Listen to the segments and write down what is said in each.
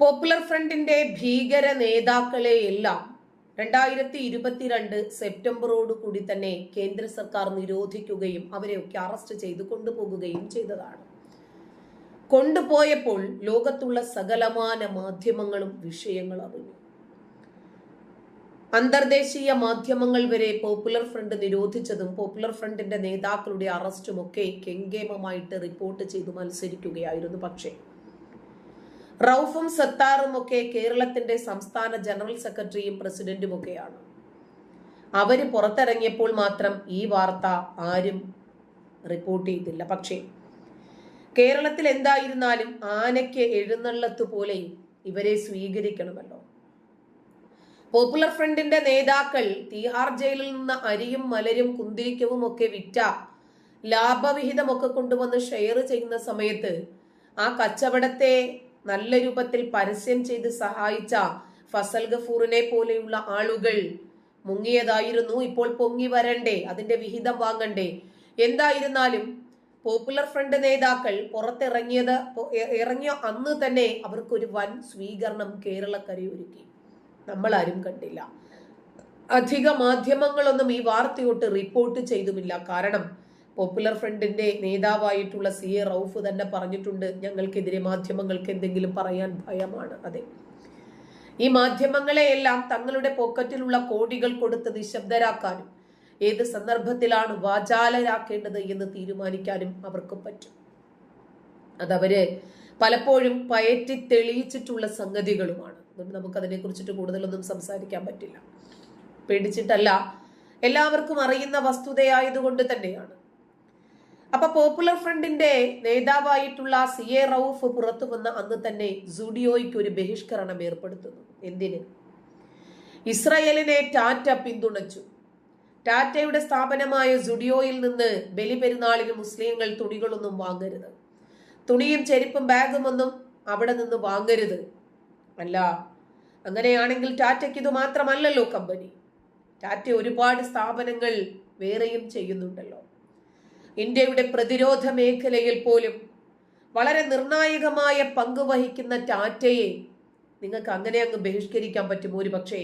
Popular ഫ്രണ്ടിന്റെ ഭീകര നേതാക്കളെയെല്ലാം രണ്ടായിരത്തി ഇരുപത്തിരണ്ട് സെപ്റ്റംബറോട് കൂടി തന്നെ കേന്ദ്ര സർക്കാർ നിരോധിക്കുകയും അവരെയൊക്കെ അറസ്റ്റ് ചെയ്ത് കൊണ്ടുപോകുകയും ചെയ്തതാണ്. കൊണ്ടുപോയപ്പോൾ ലോകത്തുള്ള സകലമാന മാധ്യമങ്ങളും വിഷയങ്ങൾ അറിഞ്ഞു. അന്തർദേശീയ മാധ്യമങ്ങൾ വരെ പോപ്പുലർ ഫ്രണ്ട് നിരോധിച്ചതും പോപ്പുലർ ഫ്രണ്ടിന്റെ നേതാക്കളുടെ അറസ്റ്റും ഒക്കെ കെങ്കേമമായിട്ട് റിപ്പോർട്ട് ചെയ്തു മത്സരിക്കുകയായിരുന്നു പക്ഷേ റൌഫും സത്താറും ഒക്കെ കേരളത്തിന്റെ സംസ്ഥാന ജനറൽ സെക്രട്ടറിയും പ്രസിഡന്റും ഒക്കെയാണ്. അവർ പുറത്തിറങ്ങിയപ്പോൾ മാത്രം ഈ വാർത്ത ആരും റിപ്പോർട്ട് ചെയ്തില്ല. പക്ഷേ കേരളത്തിൽ എന്തായിരുന്നാലും ആനയ്ക്ക് എഴുന്നള്ളത്ത് പോലെ ഇവരെ സ്വീകരിക്കണമല്ലോ. പോപ്പുലർ ഫ്രണ്ടിന്റെ നേതാക്കൾ തീഹാർ ജയിലിൽ നിന്ന് അരിയും മലരും കുന്തിരിക്കവും ഒക്കെ വിറ്റ ലാഭവിഹിതമൊക്കെ കൊണ്ടുവന്ന് ഷെയർ ചെയ്യുന്ന സമയത്ത് ആ കച്ചവടത്തെ നല്ല രൂപത്തിൽ പരസ്യം ചെയ്ത് സഹായിച്ച ഫസൽ ഗഫൂറിനെ പോലെയുള്ള ആളുകൾ മുങ്ങിയതായിരുന്നു. ഇപ്പോൾ പൊങ്ങി വരണ്ടേ അതിന്റെ വിഹിതം വാങ്ങണ്ടേ? എന്തായിരുന്നാലും പോപ്പുലർ ഫ്രണ്ട് നേതാക്കൾ പുറത്തിറങ്ങിയത് ഇറങ്ങിയ അന്ന് തന്നെ അവർക്കൊരു വൻ സ്വീകരണം കേരളക്കരയൊരുക്കി നമ്മളാരും കണ്ടില്ല. അധിക മാധ്യമങ്ങളൊന്നും ഈ വാർത്തയോട്ട് റിപ്പോർട്ട് ചെയ്തുമില്ല. കാരണം പോപ്പുലർ ഫ്രണ്ടിന്റെ നേതാവായിട്ടുള്ള സി എ റൌഫ് തന്നെ പറഞ്ഞിട്ടുണ്ട് ഞങ്ങൾക്കെതിരെ മാധ്യമങ്ങൾക്ക് എന്തെങ്കിലും പറയാൻ ഭയമാണ്. അതെ. ഈ മാധ്യമങ്ങളെയെല്ലാം തങ്ങളുടെ പോക്കറ്റിലുള്ള കോടികൾ കൊടുത്ത് നിശബ്ദരാക്കാനും ഏത് സന്ദർഭത്തിലാണ് വാചാലരാക്കേണ്ടത് എന്ന് തീരുമാനിക്കാനും അവർക്ക് പറ്റും. അതവര് പലപ്പോഴും പയറ്റി തെളിയിച്ചിട്ടുള്ള സംഗതികളുമാണ്. അതുകൊണ്ട് നമുക്കതിനെ കുറിച്ചിട്ട് കൂടുതലൊന്നും സംസാരിക്കാൻ പറ്റില്ല. പേടിച്ചിട്ടല്ല. എല്ലാവർക്കും അറിയുന്ന വസ്തുതയായതുകൊണ്ട് തന്നെയാണ്. അപ്പൊ പോപ്പുലർ ഫ്രണ്ടിന്റെ നേതാവായിട്ടുള്ള സി എ റൌഫ് പുറത്തു വന്ന അന്ന് തന്നെ സുഡിയോയ്ക്ക് ഒരു ബഹിഷ്കരണം ഏർപ്പെടുത്തുന്നു. എന്തിന്? ഇസ്രയേലിനെ ടാറ്റ പിന്തുണച്ചു. ടാറ്റയുടെ സ്ഥാപനമായ സുഡിയോയിൽ നിന്ന് ബലിപെരുന്നാളിന് മുസ്ലിങ്ങൾ തുണികളൊന്നും വാങ്ങരുത്. തുണിയും ചെരുപ്പും ബാഗും ഒന്നും അവിടെ നിന്ന് വാങ്ങരുത്. അല്ല അങ്ങനെയാണെങ്കിൽ ടാറ്റയ്ക്ക് ഇത് മാത്രമല്ലല്ലോ കമ്പനി. ടാറ്റ ഒരുപാട് സ്ഥാപനങ്ങൾ വേറെയും ചെയ്യുന്നുണ്ടല്ലോ. ഇന്ത്യയുടെ പ്രതിരോധ മേഖലയിൽ പോലും വളരെ നിർണായകമായ പങ്ക് വഹിക്കുന്ന ടാറ്റയെ നിങ്ങൾക്ക് അങ്ങനെ അങ്ങ് ബഹിഷ്കരിക്കാൻ പറ്റും ഒരു പക്ഷേ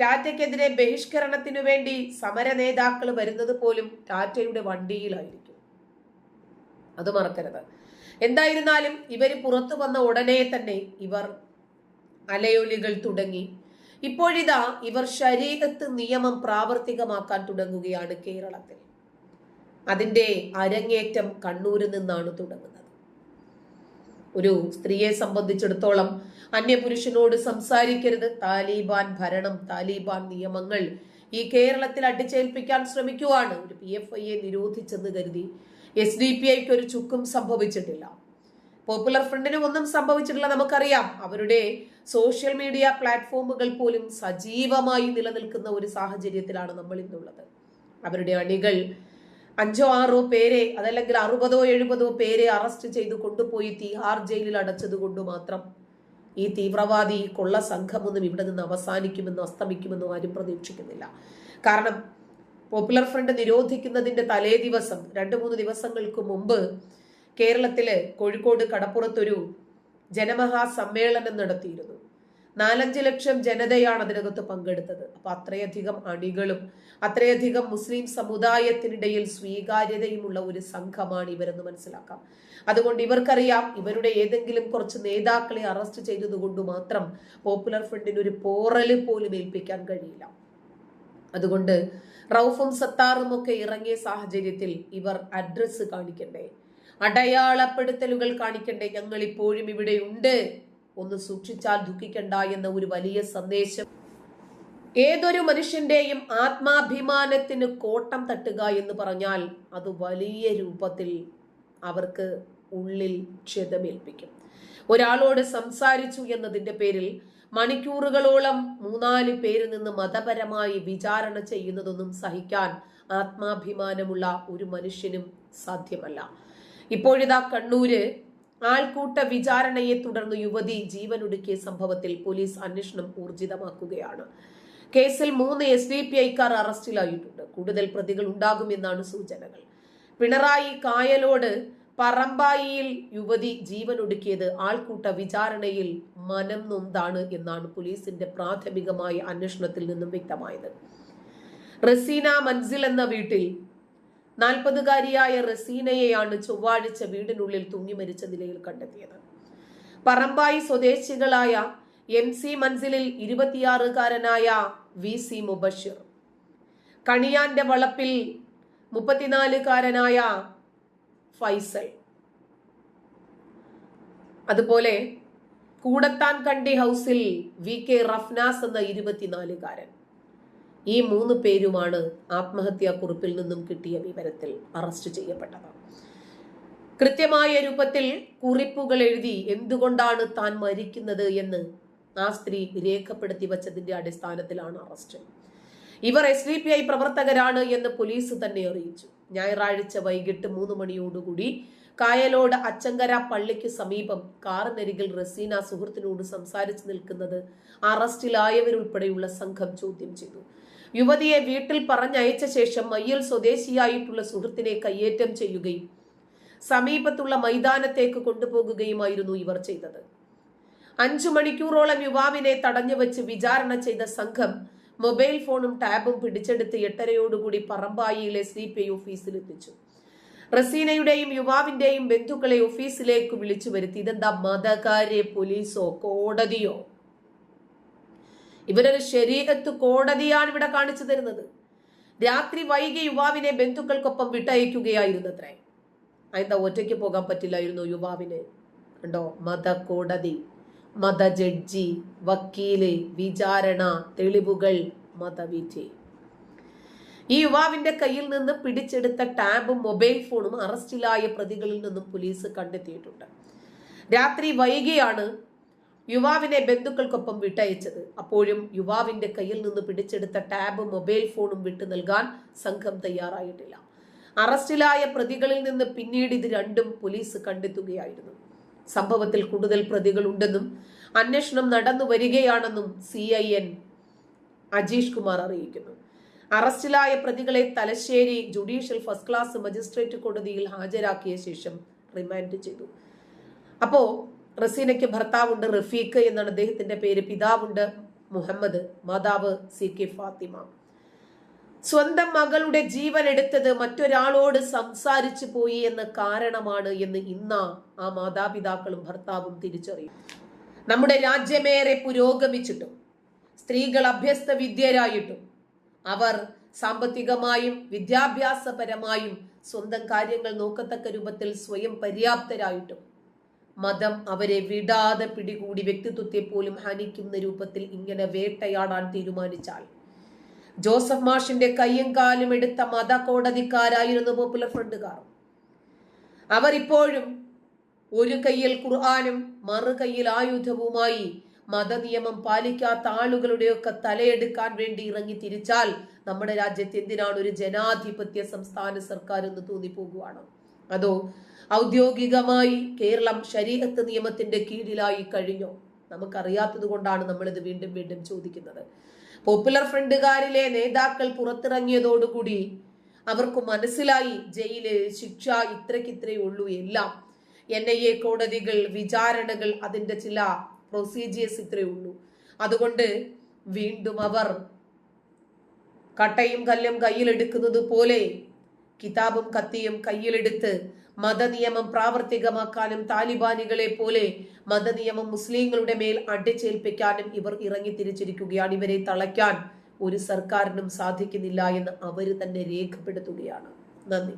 ടാറ്റയ്ക്കെതിരെ ബഹിഷ്കരണത്തിനു വേണ്ടി സമര നേതാക്കൾ വരുന്നത് പോലും ടാറ്റയുടെ വണ്ടിയിലായിരിക്കും. അത് മറക്കരുത്. എന്തായിരുന്നാലും ഇവർ പുറത്തു വന്ന ഉടനെ തന്നെ ഇവർ അലയൊലികൾ തുടങ്ങി. ഇപ്പോഴിതാ ഇവർ ശരീരത്ത് നിയമം പ്രാവർത്തികമാക്കാൻ തുടങ്ങുകയാണ് കേരളത്തിൽ. അതിന്റെ അരങ്ങേറ്റം കണ്ണൂരിൽ നിന്നാണ് തുടങ്ങുന്നത്. ഒരു സ്ത്രീയെ സംബന്ധിച്ചിടത്തോളം അന്യപുരുഷനോട് സംസാരിക്കരുത്. താലിബാൻ ഭരണം താലിബാൻ നിയമങ്ങൾ ഈ കേരളത്തിൽ അടിച്ചേൽപ്പിക്കാൻ ശ്രമിക്കുവാണ്. ഒരു പി എഫ് ഐയെ നിരോധിച്ചെന്ന് കരുതി എസ് ഡി പി ഐക്ക് ഒരു ചുക്കും സംഭവിച്ചിട്ടില്ല. പോപ്പുലർ ഫ്രണ്ടിന് ഒന്നും സംഭവിച്ചിട്ടില്ല നമുക്കറിയാം. അവരുടെ സോഷ്യൽ മീഡിയ പ്ലാറ്റ്ഫോമുകൾ പോലും സജീവമായി നിലനിൽക്കുന്ന ഒരു സാഹചര്യത്തിലാണ് നമ്മൾ ഇന്നുള്ളത്. അവരുടെ അണികൾ അഞ്ചോ ആറോ പേരെ അതല്ലെങ്കിൽ അറുപതോ എഴുപതോ പേരെ അറസ്റ്റ് ചെയ്ത് കൊണ്ടുപോയി തിഹാർ ജയിലിൽ അടച്ചത് കൊണ്ട് മാത്രം ഈ തീവ്രവാദി കൊള്ള സംഘമൊന്നും ഇവിടെ നിന്ന് അവസാനിക്കുമെന്നോ അസ്തമിക്കുമെന്നോ ആരും പ്രതീക്ഷിക്കുന്നില്ല. കാരണം പോപ്പുലർ ഫ്രണ്ട് നിരോധിക്കുന്നതിന്റെ തലേ ദിവസം രണ്ട് മൂന്ന് ദിവസങ്ങൾക്ക് മുമ്പ് കേരളത്തിലെ കോഴിക്കോട് കടപ്പുറത്തൊരു ജനമഹാസമ്മേളനം നടത്തിയിരുന്നു. നാലഞ്ച് ലക്ഷം ജനതയാണ് അതിനകത്ത് പങ്കെടുത്തത്. അപ്പൊ അത്രയധികം അണികളും അത്രയധികം മുസ്ലിം സമുദായത്തിനിടയിൽ സ്വീകാര്യതയുമുള്ള ഒരു സംഘമാണ് ഇവരെന്ന് മനസ്സിലാക്കാം. അതുകൊണ്ട് ഇവർക്കറിയാം ഇവരുടെ ഏതെങ്കിലും കുറച്ച് നേതാക്കളെ അറസ്റ്റ് ചെയ്തതുകൊണ്ട് മാത്രം പോപ്പുലർ ഫ്രണ്ടിന് ഒരു പോറൽ പോലും ഏൽപ്പിക്കാൻ കഴിയില്ല. അതുകൊണ്ട് റൌഫും സത്താറും ഒക്കെ ഇറങ്ങിയ സാഹചര്യത്തിൽ ഇവർ അഡ്രസ്സ് കാണിക്കണ്ടേ? അടയാളപ്പെടുത്തലുകൾ കാണിക്കണ്ടേ? ഞങ്ങൾ ഇപ്പോഴും ഇവിടെ ഉണ്ട്. ഒന്ന് സൂക്ഷിച്ചാൽ ദുഃഖിക്കണ്ട എന്ന ഒരു വലിയ സന്ദേശം. ഏതൊരു മനുഷ്യന്റെയും ആത്മാഭിമാനത്തിന് കോട്ടം തട്ടുക എന്ന് പറഞ്ഞാൽ അത് വലിയ രൂപത്തിൽ അവർക്ക് ഉള്ളിൽ ക്ഷതമേൽപ്പിക്കും. ഒരാളോട് സംസാരിച്ചു എന്നതിന്റെ പേരിൽ മണിക്കൂറുകളോളം മൂന്നാൽ പേരിൽ നിന്ന് മതപരമായി വിചാരണ ചെയ്യുന്നതൊന്നും സഹിക്കാൻ ആത്മാഭിമാനമുള്ള ഒരു മനുഷ്യനും സാധ്യമല്ല. ഇപ്പോഴിതാ കണ്ണൂര് ആൾക്കൂട്ട വിചാരണയെ തുടർന്ന് യുവതി ജീവനൊടുക്കിയ സംഭവത്തിൽ പോലീസ് അന്വേഷണം ഊർജിതമാക്കുകയാണ്. കേസിൽ മൂന്ന് എസ് ഡി പി ഐക്കാർ അറസ്റ്റിലായിട്ടുണ്ട്. കൂടുതൽ പ്രതികൾ ഉണ്ടാകുമെന്നാണ് സൂചനകൾ. പിണറായി കായലോട് പറമ്പായിയിൽ യുവതി ജീവനൊടുക്കിയത് ആൾക്കൂട്ട വിചാരണയിൽ മനം നൊന്താണ് എന്നാണ് പോലീസിന്റെ പ്രാഥമികമായ അന്വേഷണത്തിൽ നിന്നും വ്യക്തമായത്. റസീന മൻസിൽ എന്ന വീട്ടിൽ നാൽപ്പതുകാരിയായ റസീനയെയാണ് ചൊവ്വാഴ്ച വീടിനുള്ളിൽ തൂങ്ങി മരിച്ച നിലയിൽ കണ്ടെത്തിയത്. പറമ്പായി സ്വദേശികളായ എം സി മൻസിലിൽ ഇരുപത്തിയാറുകാരനായ വി സി മുബഷിർ. കണിയാന്റെ വളപ്പിൽ മുപ്പത്തിനാലുകാരനായ ഫൈസൽ. അതുപോലെ കൂടത്താൻ കണ്ടി ഹൗസിൽ വി കെ റഫ്നാസ് എന്ന ഇരുപത്തിനാലുകാരൻ. ഈ മൂന്ന് പേരുമാണ് ആത്മഹത്യാ കുറിപ്പിൽ നിന്നും കിട്ടിയ വിവരത്തിൽ അറസ്റ്റ് ചെയ്യപ്പെട്ടത്. കൃത്യമായ രൂപത്തിൽ കുറിപ്പുകൾ എഴുതി എന്തുകൊണ്ടാണ് താൻ മരിക്കുന്നത് എന്ന് ആ സ്ത്രീ രേഖപ്പെടുത്തി വച്ചതിന്റെ അടിസ്ഥാനത്തിലാണ് അറസ്റ്റ്. ഇവർ എസ് ഡി പി ഐ പ്രവർത്തകരാണ് എന്ന് പോലീസ് തന്നെ അറിയിച്ചു. ഞായറാഴ്ച വൈകിട്ട് മൂന്ന് മണിയോടുകൂടി കായലോട് അച്ചങ്കര പള്ളിക്ക് സമീപം കാറിനരികിൽ റസീന സുഹൃത്തിനോട് സംസാരിച്ചു നിൽക്കുന്നത് അറസ്റ്റിലായവരുൾപ്പെടെയുള്ള സംഘം ചോദ്യം ചെയ്തു. യുവതിയെ വീട്ടിൽ പറഞ്ഞയച്ച ശേഷം മയ്യൽ സ്വദേശിയായിട്ടുള്ള സുഹൃത്തിനെ കയ്യേറ്റം ചെയ്യുകയും സമീപത്തുള്ള മൈതാനത്തേക്ക് കൊണ്ടുപോകുകയുമായിരുന്നു ഇവർ ചെയ്തത്. അഞ്ചു മണിക്കൂറോളം യുവാവിനെ തടഞ്ഞു വെച്ച് വിചാരണ ചെയ്ത സംഘം മൊബൈൽ ഫോണും ടാബും പിടിച്ചെടുത്ത് എട്ടരയോടുകൂടി പറമ്പായിയിലെ സി പി ഐ ഓഫീസിലെത്തിച്ചു റസീനയുടെയും യുവാവിന്റെയും ബന്ധുക്കളെ ഓഫീസിലേക്ക് വിളിച്ചു വരുത്തി. ഇതെന്താ മതകാര്യ പോലീസോ കോടതിയോ? ഇവരൊരു ശരീരത്ത് കോടതിയാണ് ഇവിടെ കാണിച്ചു തരുന്നത്. രാത്രി വൈകി യുവാവിനെ ബന്ധുക്കൾക്കൊപ്പം വിട്ടയക്കുകയായിരുന്നത്രേ. അതെന്താ ഒറ്റയ്ക്ക് പോകാൻ പറ്റില്ലായിരുന്നു യുവാവിന്? കണ്ടോ? മത കോടതി മത ജഡ്ജി വക്കീൽ വിചാരണ തെളിവുകൾ മതവിധി ഈ യുവാവിന്റെ കയ്യിൽ നിന്ന് പിടിച്ചെടുത്ത ടാബും മൊബൈൽ ഫോണും അറസ്റ്റിലായ പ്രതികളിൽ നിന്നും പോലീസ് കണ്ടെത്തിയിട്ടുണ്ട്. രാത്രി വൈകിയാണ് യുവാവിനെ ബന്ധുക്കൾക്കൊപ്പം വിട്ടയച്ചത്. അപ്പോഴും യുവാവിന്റെ കയ്യിൽ നിന്ന് പിടിച്ചെടുത്ത ടാബ് മൊബൈൽ ഫോണും വിട്ടു നൽകാൻ സംഘം തയ്യാറായിട്ടില്ല. അറസ്റ്റിലായ പ്രതികളിൽ നിന്ന് പിന്നീട് ഇത് രണ്ടും പോലീസ് കണ്ടെത്തുകയായിരുന്നു. സംഭവത്തിൽ കൂടുതൽ പ്രതികൾ ഉണ്ടെന്നും അന്വേഷണം നടന്നു വരികയാണെന്നും C I N Ajeesh Kumar അറിയിക്കുന്നു. അറസ്റ്റിലായ പ്രതികളെ Thalassery judicial first class magistrate കോടതിയിൽ ഹാജരാക്കിയ ശേഷം റിമാൻഡ് ചെയ്തു. അപ്പോ റസീനയ്ക്ക് ഭർത്താവുണ്ട് റഫീഖ് എന്നാണ് അദ്ദേഹത്തിന്റെ പേര്. പിതാവുണ്ട് മുഹമ്മദ് മാതാവ് സി കെ ഫാത്തിമ. സ്വന്തം മകളുടെ ജീവൻ എടുത്തത് മറ്റൊരാളോട് സംസാരിച്ചു പോയി എന്ന കാരണമാണ് എന്ന് ഇന്ന ആ മാതാപിതാക്കളും ഭർത്താവും തിരിച്ചറിയും. നമ്മുടെ രാജ്യമേറെ പുരോഗമിച്ചിട്ടും സ്ത്രീകൾ അഭ്യസ്ത വിദ്യരായിട്ടും അവർ സാമ്പത്തികമായും വിദ്യാഭ്യാസപരമായും സ്വന്തം കാര്യങ്ങൾ നോക്കത്തക്ക രൂപത്തിൽ സ്വയം പര്യാപ്തരായിട്ടും മതം അവരെ വിടാതെ പിടികൂടി വ്യക്തിത്വത്തെ പോലും ഹനിക്കുന്ന രൂപത്തിൽ ഇങ്ങനെ വേട്ടയാടാൻ തീരുമാനിച്ചാൽ. ജോസഫ് മാഷിന്റെ കയ്യും കാലും എടുത്ത മത കോടതിക്കാരായിരുന്നു പോപ്പുലർ ഫ്രണ്ടുകാർ. അവർ ഇപ്പോഴും ഒരു കയ്യിൽ ഖുർആാനും മറു കയ്യിൽ ആയുധവുമായി മതനിയമം പാലിക്കാത്ത ആളുകളുടെയൊക്കെ തലയെടുക്കാൻ വേണ്ടി ഇറങ്ങി തിരിച്ചാൽ നമ്മുടെ രാജ്യത്ത് എന്തിനാണ് ഒരു ജനാധിപത്യ സംസ്ഥാന സർക്കാർ എന്ന് തോന്നിപ്പോകുവാണ്? അതോ ഔദ്യോഗികമായി കേരളം ശരീരത്ത് നിയമത്തിന്റെ കീഴിലായി കഴിഞ്ഞോ? നമുക്കറിയാത്തത് കൊണ്ടാണ് നമ്മളിത് വീണ്ടും വീണ്ടും ചോദിക്കുന്നത്. പോപ്പുലർ ഫ്രണ്ടുകാരിലെ നേതാക്കൾ പുറത്തിറങ്ങിയതോടുകൂടി അവർക്ക് മനസ്സിലായി ജയിൽ ശിക്ഷ ഇത്രയ്ക്കിത്രയേ ഉള്ളൂ എല്ലാം. എൻ ഐ എ കോടതികൾ വിചാരണകൾ അതിന്റെ ചില പ്രൊസീജിയേഴ്സ് ഇത്രയേ ഉള്ളൂ. അതുകൊണ്ട് വീണ്ടും അവർ കട്ടയും കല്ലും കയ്യിലെടുക്കുന്നത് പോലെ കിതാബും കത്തിയും കയ്യിലെടുത്ത് മതനിയമം പ്രാവർത്തികമാക്കാനും താലിബാനികളെ പോലെ മതനിയമം മുസ്ലിങ്ങളുടെ മേൽ അടിച്ചേൽപ്പിക്കാനും ഇവർ ഇറങ്ങി തിരിച്ചിരിക്കുകയാണ്. ഇവരെ തളയ്ക്കാൻ ഒരു സർക്കാരിനും സാധിക്കുന്നില്ല എന്ന് അവർ തന്നെ രേഖപ്പെടുത്തുകയാണ്. നന്ദി.